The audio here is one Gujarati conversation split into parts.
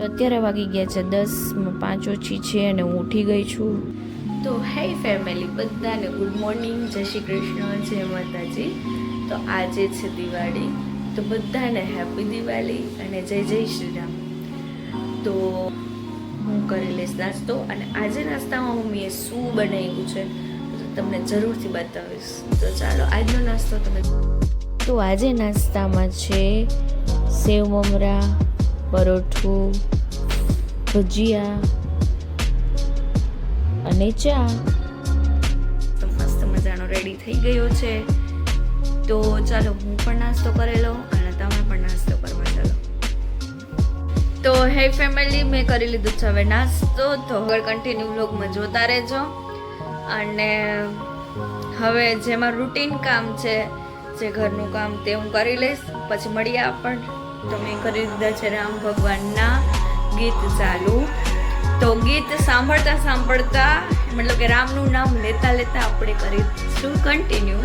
તો અત્યારે વાગી ગયા છે દસ પાંચ ઓછી છે અને હું ઉઠી ગઈ છું. તો હે ફેમિલી બધાને ગુડ મોર્નિંગ જય શ્રી કૃષ્ણ જય માતાજી. તો આજે છે દિવાળી. તો બધાને હેપી દિવાળી અને જય જય શ્રી રામ તો હું કરી લઈશ નાસ્તો અને આજે નાસ્તામાં મમ્મીએ શું બનાવ્યું છે તમને જરૂરથી બતાવીશ. તો ચાલો આજનો નાસ્તો તમે તો આજે નાસ્તામાં છે સેવ મમરા પરોઠું, ભજીયા અને ચા. તો મસ્ત મજાનો રેડી થઈ ગયો છે. તો ચાલો હું પણ નાસ્તો કરી લઉં અને તમે પણ નાસ્તો કરવા ચાલો. તો હે ફેમિલી મેં કરી લીધું છે હવે નાસ્તો. તો હવે કન્ટિન્યુ વ્લોગમાં જોતા રહેજો. અને હવે જેમાં રૂટીન કામ છે, જે ઘરનું કામ તે હું કરી લઈશ. પછી મળીએ આપણ. તો મેં કરી દીધા છે રામ ભગવાનના ગીત ચાલુ. તો ગીત સાંભળતા સાંભળતા મતલબ કે રામનું નામ લેતા લેતા આપણે કરીશું કન્ટિન્યુ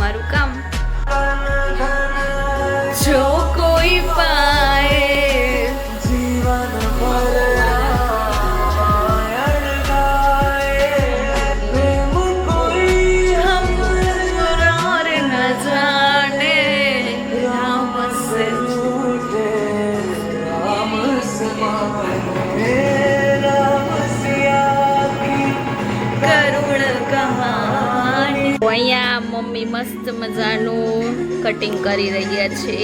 મારું કામ. જો કોઈ પાએ કટિંગ કરી રહ્યા છે.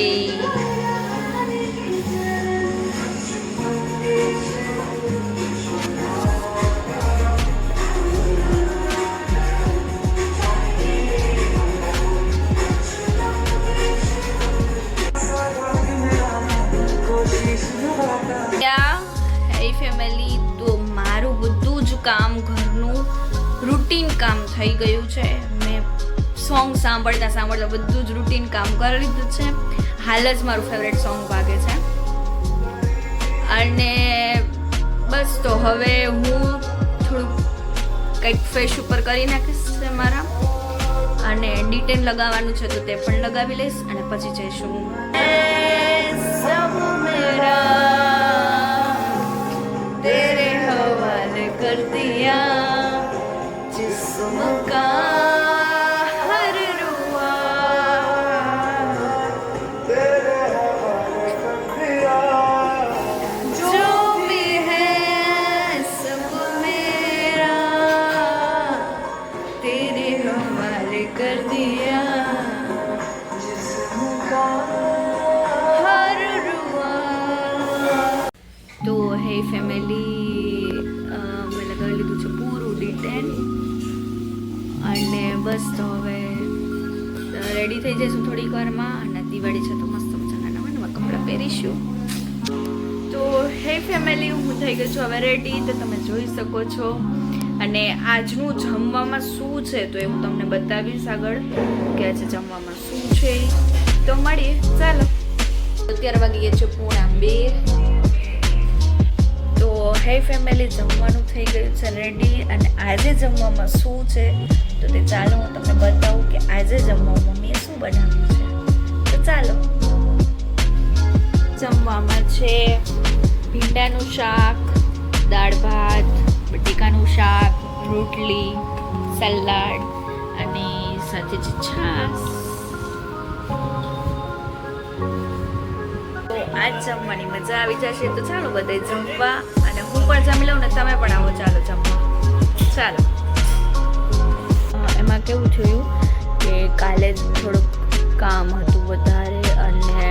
સાંભળતા સાંભળતા બધું જ રૂટીન કામ કરી લીધું છે. હાલ જ મારું ફેવરેટ સોંગ વાગે છે. અને બસ તો હવે હું થોડુંક કંઈક ફેસ ઉપર કરી નાખીશ છે મારા. અને ડિટેન લગાવવાનું છે તો તે પણ લગાવી લઈશ અને પછી જઈશું તેરે હવાલે કર રેડી થઈ જઈશું થોડીક વારમાં અને દિવાળી છે તો મસ્ત મજાના નવા નવા કપડાં પહેરીશું. તો હે ફેમિલી હું થઈ ગઈ છું હવે રેડી તો તમે જોઈ શકો છો. અને આજનું જમવામાં શું છે તો એ હું તમને બતાવીશ આગળ કે આજે જમવામાં શું છે. તો મળીએ, ચાલો. અત્યારે વાગી ગયા છે પૂણા બે. હે ફેમિલી જમવાનું થઈ ગયું છે રેડી અને આજે જમવામાં શું છે? તો તે ચાલો હું તમને બતાવું કે આજે જમવામાં મમ્મીએ શું બનાવ્યું છે. તો ચાલો. જમવામાં છે ભીંડાનું શાક, દાળ ભાત, બટેકાનું શાક, રોટલી, સલાડ અને સાથે જ છાશ. તો આજ જમવાની મજા આવી જશે. તો ચાલો બધે જમવા. હું પણ જમી લઉં ને તમે પણ આવો. ચાલો જમવા. ચાલો. એમાં કેવું થયું કે કાલે જ થોડુંક કામ હતું વધારે અને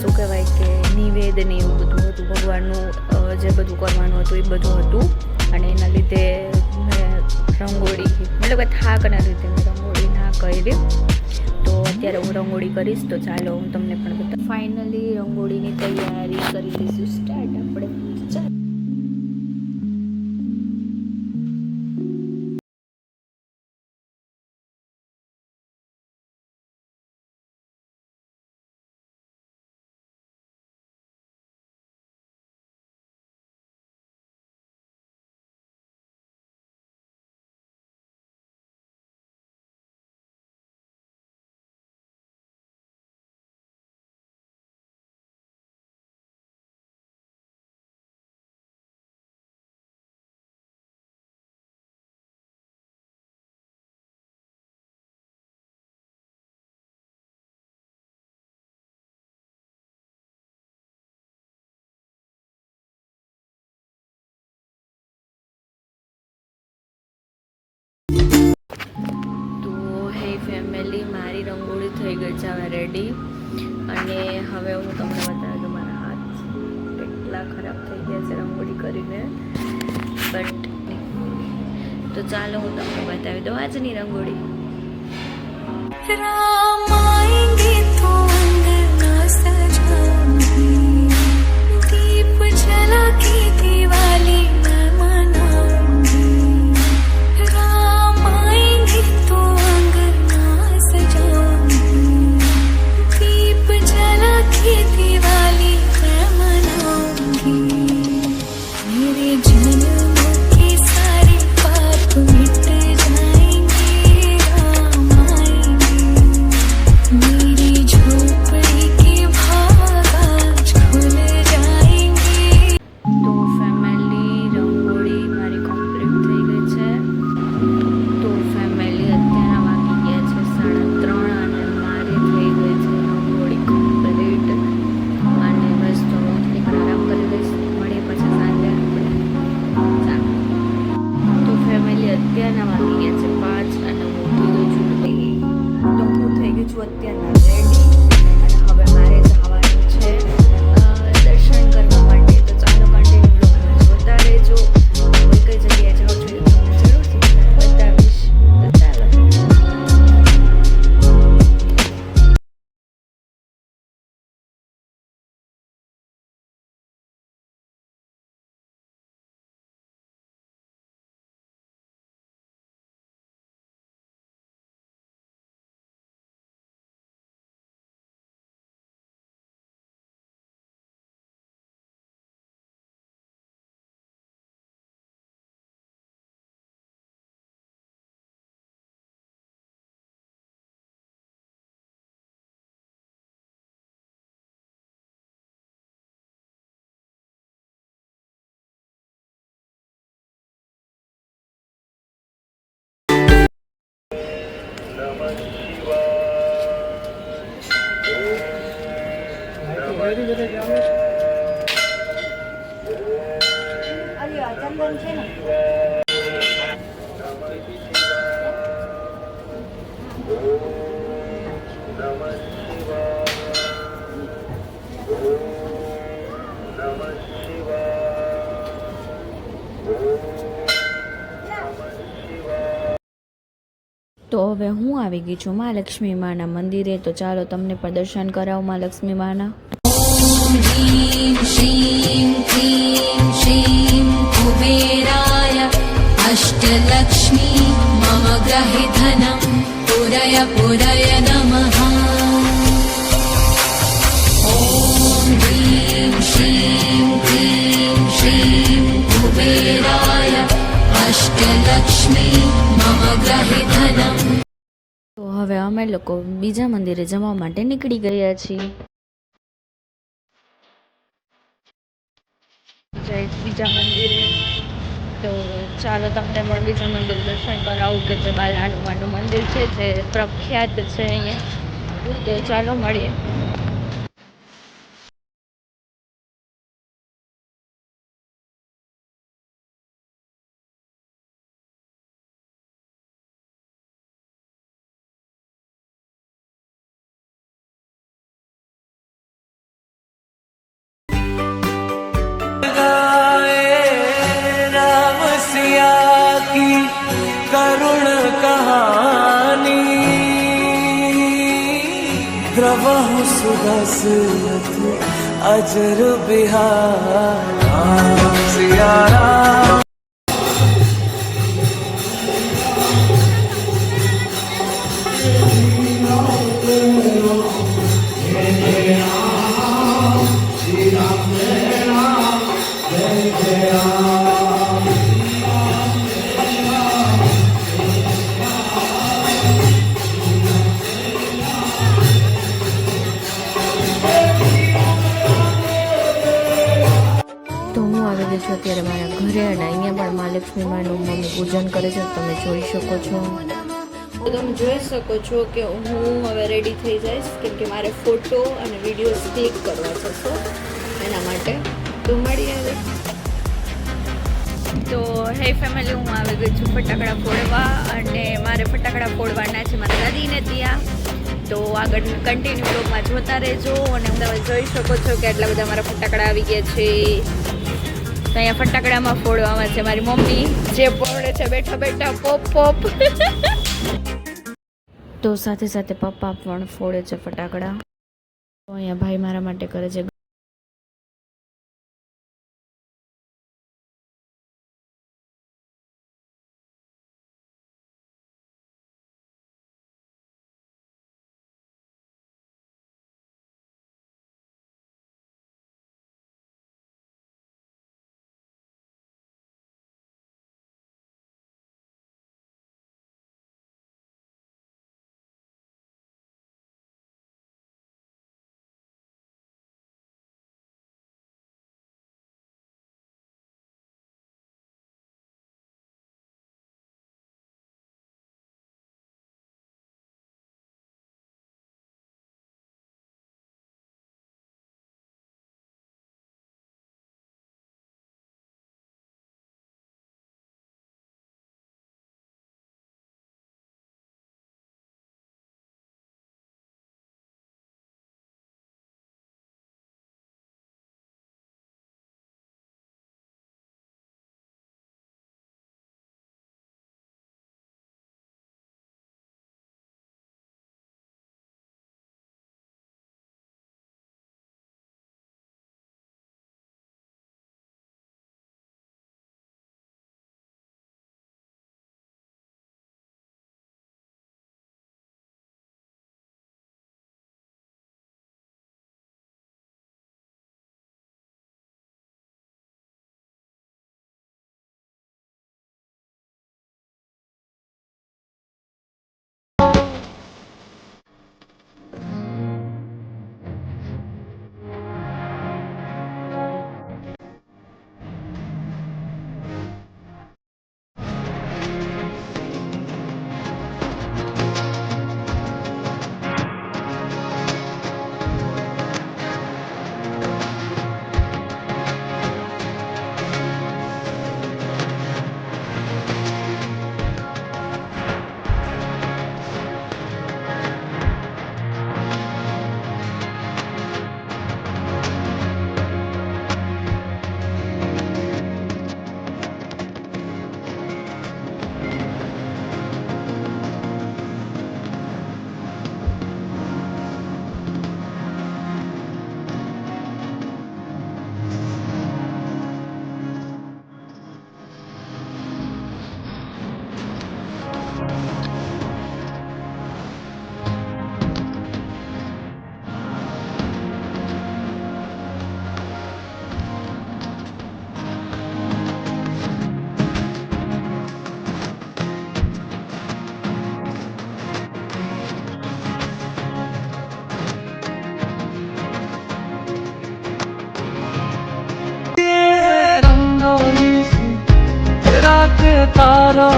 શું કહેવાય કે નિવેદ ને એવું બધું હતું ભગવાનનું જે બધું કરવાનું હતું એ બધું હતું. અને એના લીધે મેં રંગોળી મતલબ કે થાકના લીધે મેં રંગોળી ના કરી. તો અત્યારે હું રંગોળી કરીશ તો ચાલો હું તમને પણ બતા ફાઇનલી રંગોળીની તૈયારી મારી રંગોળી થઈ ગઈ છે, હવે રેડી અને હવે હું તમને બતાવું કે મારા હાથ કેટલા ખરાબ થઈ ગયા છે રંગોળી કરીને. બટ તો ચાલો હું તમને બતાવી દઉં આજની રંગોળી. राम તો હવે હું આવી ગઈ છું મા લક્ષ્મી માના મંદિરે. તો ચાલો તમને પણ દર્શન કરાવું મા લક્ષ્મી માના. ह्रीं श्रीं क्लीं श्रीं कुबेराय अष्टलक्ष्मी मम ग्रहे धनं पुरय पुरय नमः ॐ ह्रीं श्रीं क्लीं श्रीं कुबेराय अष्टलक्ष्मी मम ग्रहे धनम् તો હવે અમે લોકો બીજા મંદિરે જવા માટે નીકળી ગયા છીએ જય બીજા મંદિરે. તો ચાલો તમને પણ બીજા મંદિર દર્શન કરાવું કે જે બાલ હનુમાનનું મંદિર છે, જે પ્રખ્યાત છે અહીંયા. તો ચાલો મળીએ. सुदशरथ अजर बिहार राम છું અત્યારે મારા ઘરે અને અહીંયા પણ મહાલક્ષ્મી માનું મમ્મી પૂજન કરે છે. તમે જોઈ શકો છો. તો તમે જોઈ શકો છો કે હું હવે રેડી થઈ જઈશ કેમ કે મારે ફોટો અને વીડિયો ક્લિક કરવા છે સો એના માટે તો મળીએ હવે તો હે ફેમિલી હું આવી ગઈ છું ફટાકડા ફોડવા અને મારે ફટાકડા ફોડવાના છે મારા દાદીને ત્યાં. તો આગળ કન્ટિન્યુ બ્લોગમાં જોતા રહેજો અને તમે જોઈ શકો છો કે આટલા બધા મારા ફટાકડા આવી ગયા છે. તો અહીંયા ફટાકડામાં ફોડવામાં છે મારી મમ્મી. જે ફોડે છે, બેઠા બેઠા પોપ પોપ. તો સાથે સાથે પપ્પા પણ ફોડે છે ફટાકડા. તો અહીંયા ભાઈ મારા માટે કરે છે તારો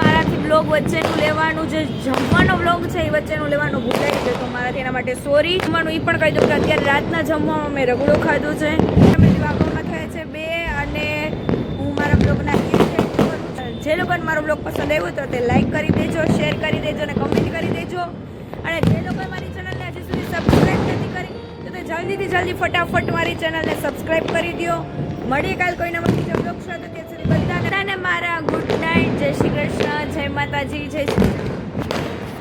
મારાથી બ્લોગ વચ્ચેનું લેવાનું જે જમવાનો બ્લોગ છે, એ વચ્ચેનું લેવાનું ભૂલાઈ ગયું, તો મારાથી એના માટે સોરી જમવાનું એ પણ કહી દઉં કે અત્યારે રાતના જમવામાં મેં રગડો ખાધો છે. વાપરમાં થયા છે બે અને હું મારા બ્લોગના જે લોકોને મારો બ્લોગ પસંદ આવ્યો તો તે લાઈક કરી દેજો શેર કરી દેજો અને કમેન્ટ કરી દેજો. અને જે લોકો મારી ચેનલને હજી સુધી સબસ્ક્રાઈબ નથી કરી, તો તે જલ્દીથી જલ્દી ફટાફટ મારી ચેનલને સબસ્ક્રાઈબ કરી દો મળીએ કાલ કોઈ નવા બીજો બ્લોગ સાથે. ત્યાં સુધી બધાને મારા ગુડ નાઇટ. જય શ્રી કૃષ્ણ. જય માતાજી. જય શ્રી